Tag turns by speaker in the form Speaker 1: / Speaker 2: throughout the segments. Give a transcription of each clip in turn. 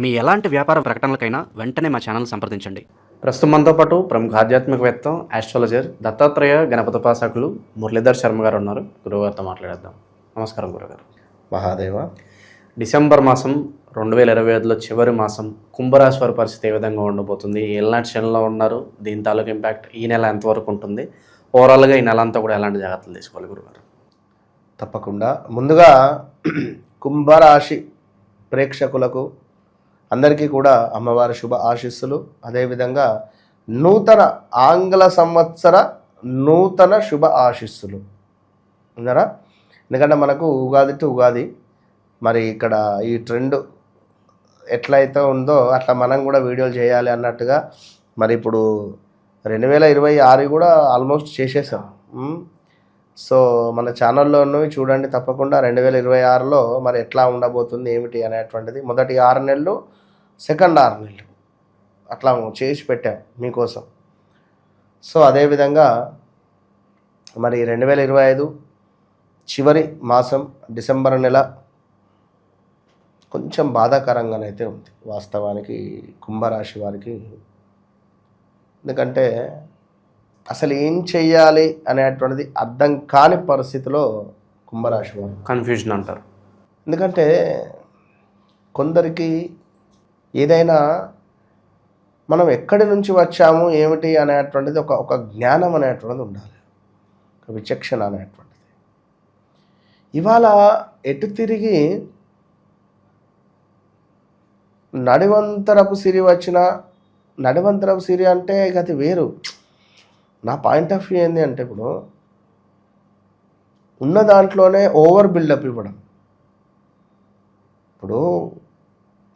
Speaker 1: మీ ఎలాంటి వ్యాపార ప్రకటనలకైనా వెంటనే మా ఛానల్ సంప్రదించండి.
Speaker 2: ప్రస్తుతం మనతో పాటు ప్రముఖ ఆధ్యాత్మికవేత్త ఆస్ట్రాలజర్ దత్తాత్రేయ గణపతోపాసకులు మురళీధర్ శర్మ గారు ఉన్నారు. గురుగారితో మాట్లాడేద్దాం. నమస్కారం గురుగారు
Speaker 3: మహాదేవ.
Speaker 2: డిసెంబర్ మాసం రెండు వేల ఇరవై ఐదులో చివరి మాసం కుంభరాశి వారి పరిస్థితి ఏ విధంగా ఉండబోతుంది? ఎలాంటి క్షణంలో ఉన్నారు. దీని తాలూకు ఇంపాక్ట్ ఈ నెల ఎంతవరకు ఉంటుంది? ఓవరాల్గా ఈ నెల అంతా కూడా ఎలాంటి జాగ్రత్తలు తీసుకోవాలి గురుగారు
Speaker 3: తప్పకుండా. ముందుగా కుంభరాశి ప్రేక్షకులకు అందరికీ కూడా అమ్మవారి శుభ ఆశీస్సులు. అదేవిధంగా నూతన ఆంగ్ల సంవత్సర నూతన శుభ ఆశీస్సులు. ఉన్నారా ఎందుకంటే మనకు ఉగాది టు ఉగాది మరి ఇక్కడ ఈ ట్రెండ్ ఎట్లయితే ఉందో అట్లా మనం కూడా వీడియోలు చేయాలి అన్నట్టుగా మరి ఇప్పుడు రెండు వేల ఇరవై ఆరు కూడా ఆల్మోస్ట్ చేసేసాం. సో మన ఛానల్లోనూ చూడండి తప్పకుండా రెండు వేల ఇరవై ఆరులో మరి ఎట్లా ఉండబోతుంది ఏమిటి అనేటువంటిది. మొదటి ఆరు నెలలు సెకండ్ ఆరు నెలలు అట్లా చేసి పెట్టాం మీకోసం. సో అదేవిధంగా మరి రెండు వేల ఇరవై ఐదు చివరి మాసం డిసెంబర్ నెల కొంచెం బాధాకరంగానైతే ఉంది. వాస్తవానికి కుంభరాశి వారికి. ఎందుకంటే అసలు ఏం చెయ్యాలి అనేటువంటిది అర్థం కాని పరిస్థితిలో కుంభరాశి వారు.
Speaker 2: కన్ఫ్యూజన్ అంటారు.
Speaker 3: ఎందుకంటే కొందరికి ఏదైనా మనం ఎక్కడి నుంచి వచ్చాము ఏమిటి అనేటువంటిది ఒక ఒక జ్ఞానం అనేటువంటిది ఉండాలి. ఒక విచక్షణ అనేటువంటిది. ఇవాళ ఎటు తిరిగి నడివంతరపు సిరి వచ్చిన నడివంతరపు సిరి అంటే గతి అది వేరు. నా పాయింట్ ఆఫ్ వ్యూ ఏంటి అంటే ఇప్పుడు ఉన్న దాంట్లోనే ఓవర్ బిల్డప్ ఇవ్వడం. ఇప్పుడు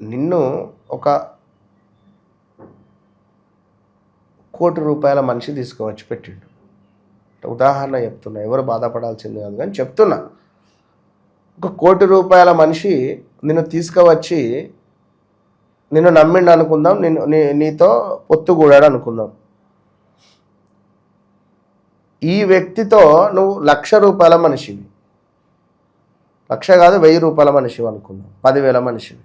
Speaker 3: నిన్ను ఒక కోటి రూపాయల మనిషి తీసుకువచ్చి పెట్టిండు. ఉదాహరణ చెప్తున్నా ఎవరు బాధపడాల్సింది కాదు కానీ చెప్తున్నా. ఒక కోటి రూపాయల మనిషి నిన్ను తీసుకువచ్చి నిన్ను నమ్మిండు అనుకుందాం నిన్ను నీ నీతో పొత్తుగూడాడు అనుకుందాం. ఈ వ్యక్తితో నువ్వు లక్ష రూపాయల మనిషివి. లక్ష కాదు వెయ్యి రూపాయల మనిషివి అనుకుందాం పదివేల మనిషివి.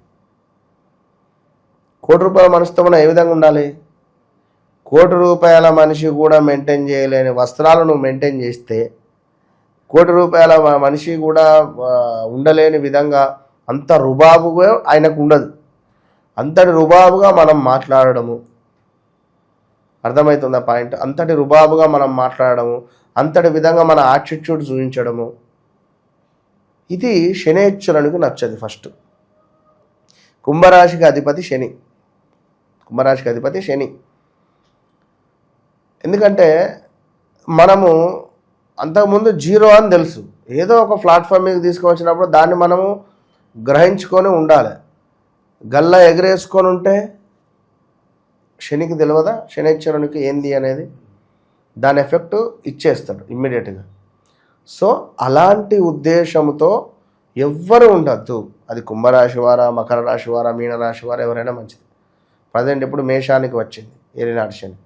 Speaker 3: కోటి రూపాయల మనిషితో మనం ఏ విధంగా ఉండాలి? కోటి రూపాయల మనిషి కూడా మెయింటైన్ చేయలేని వస్త్రాలు నువ్వు మెయింటైన్ చేస్తే కోటి రూపాయల మనిషి కూడా ఉండలేని విధంగా అంత రుబాబుగా ఆయనకు ఉండదు. అంతటి రుబాబుగా మనం మాట్లాడడము. అర్థమవుతుందా పాయింట్? అంతటి రుబాబుగా మనం మాట్లాడడము. అంతటి విధంగా మన యాటిట్యూడ్ చూపించడము. ఇది శనేశ్వరునికి నచ్చదు ఫస్ట్. కుంభరాశికి అధిపతి శని. కుంభరాశికి అధిపతి శని. ఎందుకంటే మనము అంతకుముందు జీరో అని తెలుసు. ఏదో ఒక ప్లాట్ఫామ్ మీద తీసుకువచ్చినప్పుడు దాన్ని మనము గ్రహించుకొని ఉండాలి. గల్లా ఎగరేసుకొని ఉంటే శనికి తెలియదా శనిశ్వరునికి ఏంది అనేది? దాని ఎఫెక్ట్ ఇచ్చేస్తాడు ఇమ్మీడియట్గా. సో అలాంటి ఉద్దేశంతో ఎవ్వరు ఉండద్దు. అది కుంభరాశి వారా మకర రాశి వారా మీనరాశి వారా ఎవరైనా మంచిది. ప్రజెంట్ ఇప్పుడు మేషానికి వచ్చింది ఏలినాడు శని.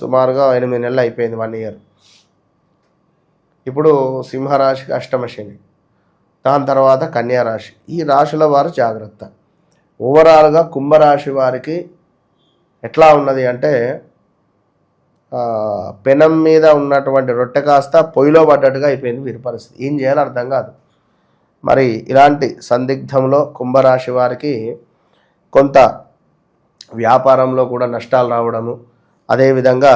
Speaker 3: సుమారుగా ఎనిమిది నెలలు అయిపోయింది వన్ ఇయర్ ఇప్పుడు సింహరాశికి అష్టమ శని. దాని తర్వాత కన్యా రాశి. ఈ రాశుల వారు జాగ్రత్త. ఓవరాల్గా కుంభరాశి వారికి ఎట్లా ఉన్నది అంటే పెనం మీద ఉన్నటువంటి రొట్టె కాస్త పొయ్యిలో పడ్డట్టుగా అయిపోయింది వీరి పరిస్థితి. ఏం చేయాలో అర్థం కాదు. మరి ఇలాంటి సందిగ్ధంలో కుంభరాశి వారికి కొంత వ్యాపారంలో కూడా నష్టాలు రావడము అదేవిధంగా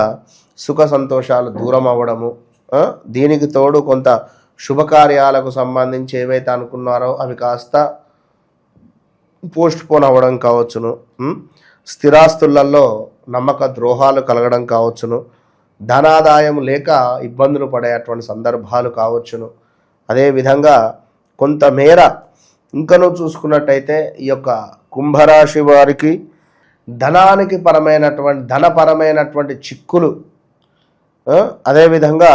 Speaker 3: సుఖ సంతోషాలు దూరం అవ్వడము దీనికి తోడు కొంత శుభకార్యాలకు సంబంధించి ఏవైతే అనుకున్నారో అవి కాస్త పోస్ట్ పోన్ అవ్వడం కావచ్చును. స్థిరాస్తులలో నమ్మక ద్రోహాలు కలగడం కావచ్చును. ధనాదాయం లేక ఇబ్బందులు పడేటువంటి సందర్భాలు కావచ్చును. అదేవిధంగా కొంతమేర ఇంకనూ చూసుకున్నట్టయితే ఈ యొక్క కుంభరాశి వారికి ధనానికి పరమైనటువంటి ధనపరమైనటువంటి చిక్కులు అదేవిధంగా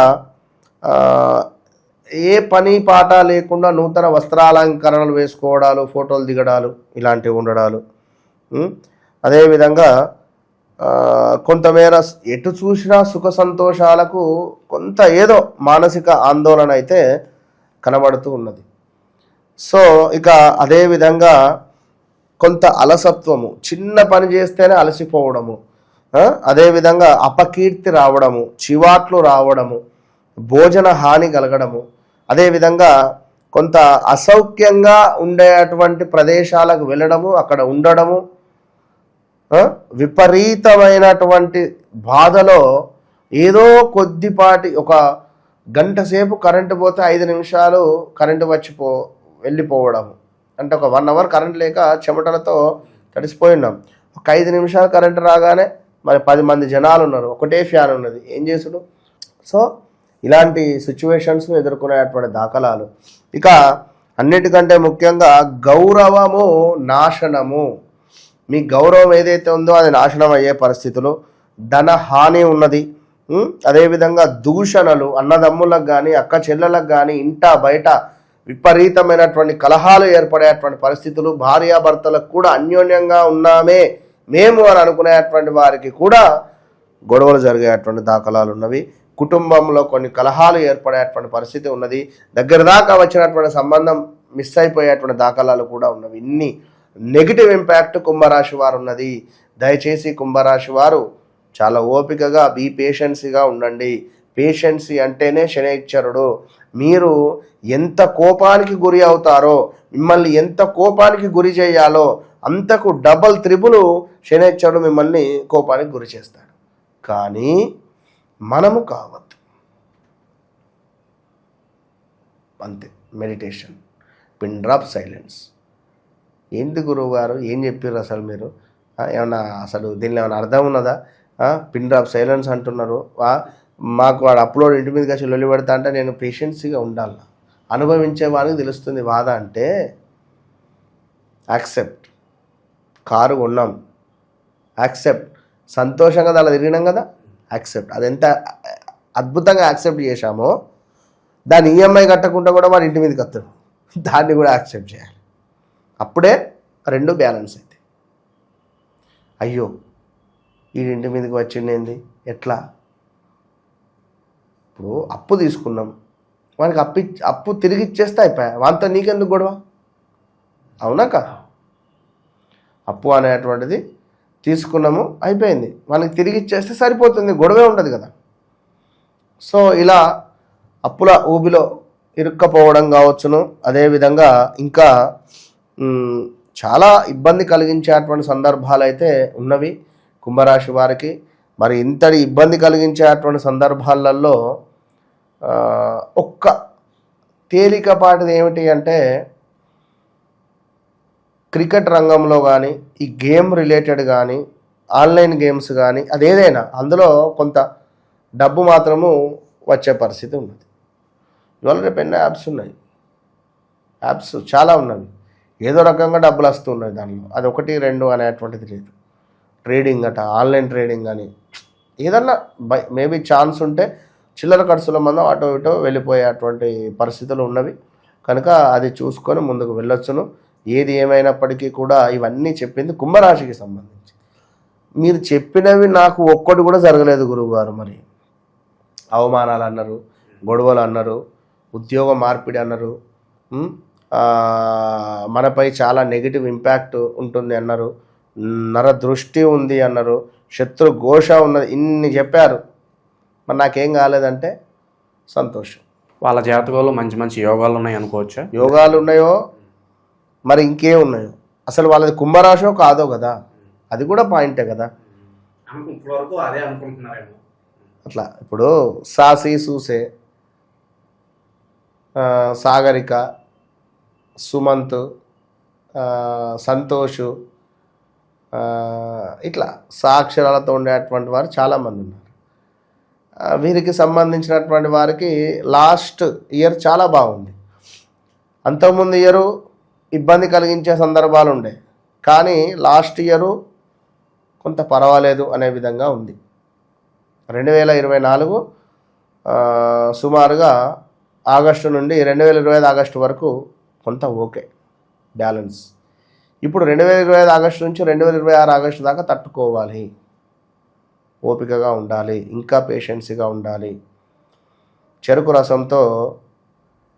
Speaker 3: ఏ పని పాట లేకుండా నూతన వస్త్రాలంకరణలు వేసుకోవడాలు ఫోటోలు దిగడాలు ఇలాంటివి ఉండడాలు అదేవిధంగా కొంతమేర ఎటు చూసినా సుఖ సంతోషాలకు కొంత ఏదో మానసిక ఆందోళన అయితే కనబడుతూ ఉన్నది. సో ఇక అదేవిధంగా కొంత అలసత్వము చిన్న పని చేస్తేనే అలసిపోవడము అదేవిధంగా అపకీర్తి రావడము చివాట్లు రావడము భోజన హాని కలగడము అదేవిధంగా కొంత అసౌఖ్యంగా ఉండేటువంటి ప్రదేశాలకు వెళ్ళడము అక్కడ ఉండడము విపరీతమైనటువంటి బాధలో ఏదో కొద్దిపాటి ఒక గంట సేపు కరెంటు పోతే ఐదు నిమిషాలు కరెంటు వచ్చిపో వెళ్ళిపోవడము. అంటే ఒక వన్ అవర్ కరెంట్ లేక చెమటలతో తడిసిపోయి ఉన్నాం ఒక ఐదు నిమిషాలు కరెంట్ రాగానే మరి పది మంది జనాలు ఉన్నారు. ఒకటే ఫ్యాన్ ఉన్నది. ఏం చేసుడు సో ఇలాంటి సిచ్యువేషన్స్ ఎదుర్కొనేటువంటి దాఖలాలు. ఇక అన్నిటికంటే ముఖ్యంగా గౌరవము నాశనము. మీ గౌరవం ఏదైతే ఉందో అది నాశనం అయ్యే పరిస్థితులు. ధన హాని ఉన్నది. అదేవిధంగా దూషణలు అన్నదమ్ములకు కానీ అక్క చెల్లెలకు కానీ ఇంట బయట విపరీతమైనటువంటి కలహాలు ఏర్పడేటువంటి పరిస్థితులు భార్యాభర్తలకు కూడా అన్యోన్యంగా ఉన్నామే మేము అని అనుకునేటువంటి వారికి కూడా గొడవలు జరిగేటువంటి దాఖలాలు ఉన్నవి. కుటుంబంలో కొన్ని కలహాలు ఏర్పడేటువంటి పరిస్థితి ఉన్నది. దగ్గర దాకా వచ్చినటువంటి సంబంధం మిస్ అయిపోయేటువంటి దాఖలాలు కూడా ఉన్నవి. ఇన్ని నెగిటివ్ ఇంపాక్ట్ కుంభరాశి వారు ఉన్నది. దయచేసి కుంభరాశి వారు చాలా ఓపికగా బీ పేషెన్సీగా ఉండండి. పేషెన్సీ అంటేనే శనైశ్వరుడు మీరు ఎంత కోపానికి గురి అవుతారో మిమ్మల్ని ఎంత కోపానికి గురి చేయాలో అంతకు డబల్ త్రిబుల్ శనైశ్వరుడు మిమ్మల్ని కోపానికి గురి చేస్తాడు. కానీ మనము కావద్దు. అంతే మెడిటేషన్ పిన్ డ్రాప్ సైలెన్స్ ఏంటి గురువు గారు ఏం చెప్పారు అసలు మీరు? ఏమన్నా అసలు దీనిలో ఏమైనా అర్థం ఉన్నదా? పిన్ డ్రాప్ సైలెన్స్ అంటున్నారు. మాకు వాడు అప్లోడ్ ఇంటి మీదకి వచ్చి లొల్లి పెడతా అంటే నేను పేషెన్సీగా ఉండాలి? అనుభవించే వారికి తెలుస్తుంది బాధ అంటే యాక్సెప్ట్ కారు కొన్నాం. యాక్సెప్ట్ సంతోషంగా అలా తిరిగినాం కదా? యాక్సెప్ట్ అది ఎంత అద్భుతంగా యాక్సెప్ట్ చేశామో దాని ఈఎంఐ కట్టకుండా కూడా వాడు ఇంటి మీదకి వస్తాడు. దాన్ని కూడా యాక్సెప్ట్ చేయాలి. అప్పుడే రెండు బ్యాలెన్స్ అవుతాయి అయ్యో ఈ ఇంటి మీదకి వచ్చిండేంది ఎట్లా? ఇప్పుడు అప్పు తీసుకున్నాం. వానికి అప్పు అప్పు తిరిగి ఇచ్చేస్తే అయిపోయా? వాంతో నీకెందుకు గొడవ? అవునా కదా అప్పు అనేటువంటిది తీసుకున్నాము అయిపోయింది. మనకి తిరిగి ఇచ్చేస్తే సరిపోతుంది గొడవే ఉండదు కదా. సో ఇలా అప్పుల ఊబిలో ఇరుక్కపోవడం కావచ్చును. అదేవిధంగా ఇంకా చాలా ఇబ్బంది కలిగించేటువంటి సందర్భాలు అయితే ఉన్నవి. కుంభరాశి వారికి మరి ఇంతటి ఇబ్బంది కలిగించేటువంటి సందర్భాలలో ఒక్క తేలికపాటిది ఏమిటి అంటే క్రికెట్ రంగంలో కానీ ఈ గేమ్ రిలేటెడ్ కానీ ఆన్లైన్ గేమ్స్ కానీ అదేదైనా అందులో కొంత డబ్బు మాత్రము వచ్చే పరిస్థితి ఉన్నది. ఇవాళ రేపు ఎన్నో యాప్స్ ఉన్నాయి. యాప్స్ చాలా ఉన్నవి. ఏదో రకంగా డబ్బులు వస్తున్నాయి దానిలో. అది ఒకటి రెండు అనేటువంటిది లేదు. ట్రేడింగ్ అట ఆన్లైన్ ట్రేడింగ్ అని. ఏదన్నా బై మేబీ ఛాన్స్ ఉంటే చిల్లర ఖర్చుల మందం అటో ఇటో వెళ్ళిపోయేటువంటి పరిస్థితులు ఉన్నవి. కనుక అది చూసుకొని ముందుకు వెళ్ళొచ్చును. ఏది ఏమైనప్పటికీ కూడా ఇవన్నీ చెప్పింది కుంభరాశికి సంబంధించి. మీరు చెప్పినవి నాకు ఒక్కటి కూడా జరగలేదు గురువుగారు మరి. అవమానాలు అన్నారు గొడవలు అన్నారు ఉద్యోగ మార్పిడి అన్నారు మనపై చాలా నెగిటివ్ ఇంపాక్ట్ ఉంటుంది అన్నారు. నర దృష్టి ఉంది అన్నారు. శత్రు ఘోష ఉన్నది. ఇన్ని చెప్పారు. మరి నాకేం కాలేదంటే సంతోషం.
Speaker 1: వాళ్ళ జాతకంలో మంచి మంచి యోగాలు ఉన్నాయి అనుకోవచ్చా?
Speaker 3: యోగాలు ఉన్నాయో? మరి ఇంకేం ఉన్నాయో? అసలు వాళ్ళది కుంభరాశో కాదో కదా? అది కూడా పాయింటే కదా?
Speaker 1: ఇప్పటివరకు అదే అనుకుంటున్నారేమో.
Speaker 3: అట్లా. ఇప్పుడు సాసి సూసే ఆ, సాగరిక సుమంత్ ఆ, సంతోష్ ఇట్లా సాక్షరాలతో ఉండేటువంటి వారు చాలామంది ఉన్నారు. వీరికి సంబంధించినటువంటి వారికి లాస్ట్ ఇయర్ చాలా బాగుంది. అంతకుముందు ఇయరు ఇబ్బంది కలిగించే సందర్భాలు ఉండే. కానీ లాస్ట్ ఇయరు కొంత పర్వాలేదు అనే విధంగా ఉంది. రెండు వేల ఇరవై నాలుగు సుమారుగా ఆగస్టు నుండి రెండు వేల ఇరవై ఐదు ఆగస్టు వరకు కొంత ఓకే. బ్యాలెన్స్. ఇప్పుడు రెండు వేల ఇరవై ఐదు ఆగస్టు నుంచి రెండు వేల ఇరవై ఆరు ఆగస్టు దాకా తట్టుకోవాలి. ఓపికగా ఉండాలి. ఇంకా పేషెన్సీగా ఉండాలి. చెరుకు రసంతో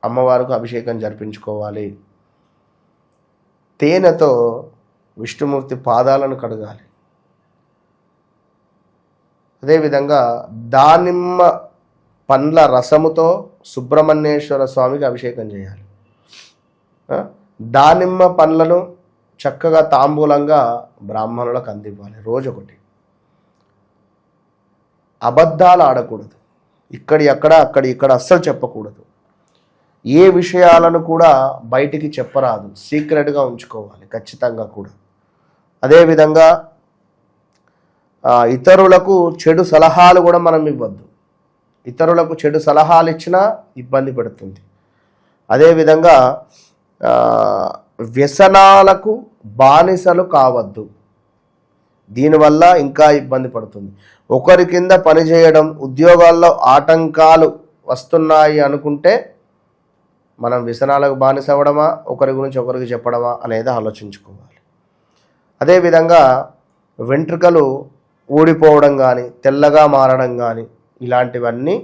Speaker 3: అమ్మవారికి అభిషేకం జరిపించుకోవాలి. తేనెతో విష్ణుమూర్తి పాదాలను కడగాలి. అదేవిధంగా దానిమ్మ పండ్ల రసముతో సుబ్రహ్మణ్యేశ్వర స్వామికి అభిషేకం చేయాలి. దానిమ్మ పండ్లను చక్కగా తాంబూలంగా బ్రాహ్మణులకు అందివ్వాలి. రోజొకటి. అబద్ధాలు ఆడకూడదు. ఇక్కడి అక్కడ అక్కడి ఇక్కడ అస్సలు చెప్పకూడదు. ఏ విషయాలను కూడా బయటికి చెప్పరాదు. సీక్రెట్గా ఉంచుకోవాలి. ఖచ్చితంగా కూడా. అదేవిధంగా ఇతరులకు చెడు సలహాలు కూడా మనం ఇవ్వద్దు. ఇతరులకు చెడు సలహాలు ఇచ్చినా ఇబ్బంది పెడుతుంది. అదేవిధంగా వ్యసనాలకు బానిసలు కావద్దు. దీనివల్ల ఇంకా ఇబ్బంది పడుతుంది. ఒకరి కింద పనిచేయడం ఉద్యోగాల్లో ఆటంకాలు వస్తున్నాయి అనుకుంటే మనం వ్యసనాలకు బానిస అవ్వడమా ఒకరి గురించి ఒకరికి చెప్పడమా అనేది ఆలోచించుకోవాలి. అదేవిధంగా వెంట్రుకలు ఊడిపోవడం కానీ తెల్లగా మారడం కానీ ఇలాంటివన్నీ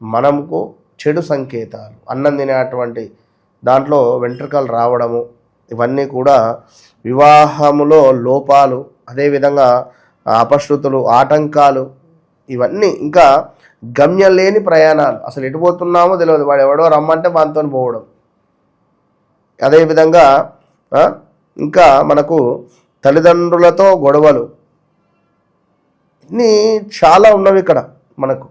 Speaker 3: మనకు చెడు సంకేతాలు. అన్నం తినేటువంటి దాంట్లో వెంట్రుకలు రావడము ఇవన్నీ కూడా వివాహములో లోపాలు అదేవిధంగా అపశృతులు ఆటంకాలు ఇవన్నీ ఇంకా గమ్యం లేని ప్రయాణాలు. అసలు ఎటు పోతున్నామో తెలియదు వాడు ఎవడో రమ్మంటే మనతో పోవడం. అదేవిధంగా ఇంకా మనకు తల్లిదండ్రులతో గొడవలు. ఇన్ని చాలా ఉన్నవి ఇక్కడ మనకు.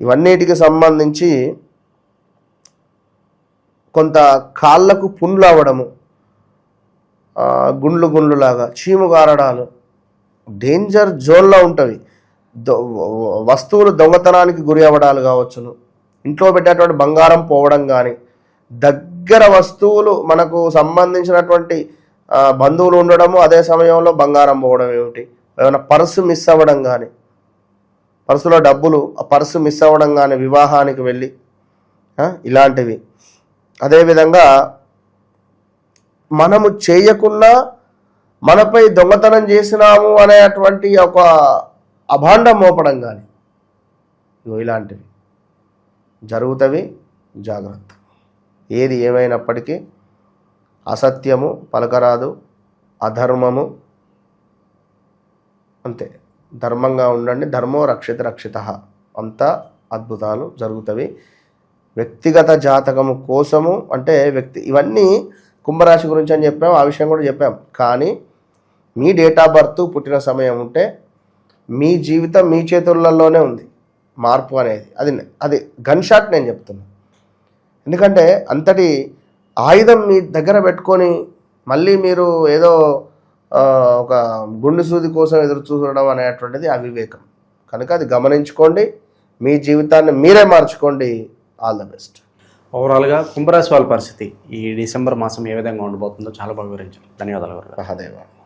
Speaker 3: ఇవన్నిటికి సంబంధించి కొంత కాళ్ళకు పుండ్లు అవ్వడము గుండ్లు గుండ్లులాగా చీము గారడాలు డేంజర్ జోన్లో ఉంటుంది దొ- వస్తువులు దొంగతనానికి గురి అవ్వడాలు కావచ్చును. ఇంట్లో పెట్టేటువంటి బంగారం పోవడం కానీ దగ్గర వస్తువులు మనకు సంబంధించినటువంటి బంధువులు ఉండడము అదే సమయంలో బంగారం పోవడం ఏమిటి? ఏమైనా పర్సు మిస్ అవ్వడం కానీ పర్సులో డబ్బులు ఆ పర్సు మిస్ అవ్వడం కానీ వివాహానికి వెళ్ళి ఇలాంటివి. అదేవిధంగా మనము చేయకున్నా మనపై దొంగతనం చేసినాము అనేటువంటి ఒక అభాండం మోపడం కానీ ఇగో ఇలాంటివి జరుగుతవి జాగ్రత్త. ఏది ఏమైనప్పటికీ అసత్యము పలకరాదు అధర్మము అంతే. ధర్మంగా ఉండండి ధర్మో రక్షిత రక్షిత అంతా అద్భుతాలు జరుగుతవి. వ్యక్తిగత జాతకము కోసము అంటే వ్యక్తి ఇవన్నీ కుంభరాశి గురించి అని చెప్పాం ఆ విషయం కూడా చెప్పాం. కానీ మీ డేట్ ఆఫ్ బర్త్ పుట్టిన సమయం ఉంటే మీ జీవితం మీ చేతులలోనే ఉంది. మార్పు అనేది. అది అది గన్ షాట్ నేను చెప్తున్నా. ఎందుకంటే అంతటి ఆయుధం మీ దగ్గర పెట్టుకొని మళ్ళీ మీరు ఏదో ఒక గుండు సూది కోసం ఎదురు చూడడం అనేటువంటిది అవివేకం. కనుక అది గమనించుకోండి. మీ జీవితాన్ని మీరే మార్చుకోండి. All the best.
Speaker 2: ఓవరాల్గా కుంభరాశి వాళ్ళ పరిస్థితి ఈ డిసెంబర్ మాసం ఏ విధంగా ఉండబోతుందో చాలా బాగా వివరించారు. ధన్యవాదాలు గురుగారు.
Speaker 3: మహాదేవ.